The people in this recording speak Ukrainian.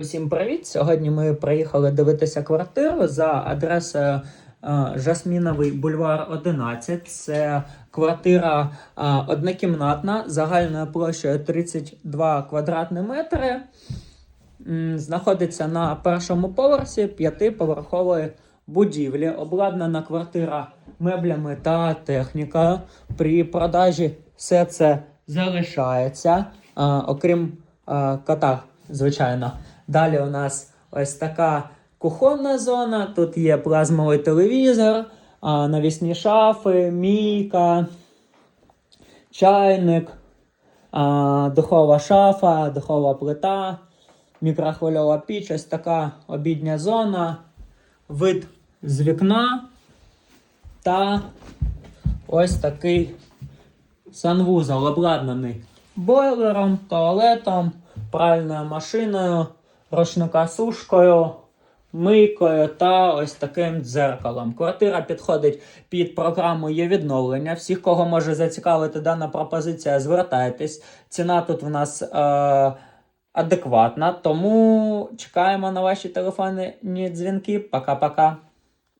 Усім привіт! Сьогодні ми приїхали дивитися квартиру за адресою Жасміновий бульвар 11. Це квартира однокімнатна загальною площею 32 квадратні метри. Знаходиться на першому поверсі п'ятиповерхової будівлі. Обладнана квартира меблями та технікою. При продажі все це залишається, окрім кота, звичайно. Далі у нас ось така кухонна зона. Тут є плазмовий телевізор, навісні шафи, мійка, чайник, духова шафа, духова плита, мікрохвильова піч, ось така обідня зона, вид з вікна та ось такий санвузол обладнаний бойлером, туалетом, пральною машиною, рушникосушкою, мийкою та ось таким дзеркалом. Квартира підходить під програму є відновлення. Всіх, кого може зацікавити дана пропозиція, звертайтесь. Ціна тут в нас е- адекватна, тому чекаємо на ваші телефонні дзвінки. Пока-пока.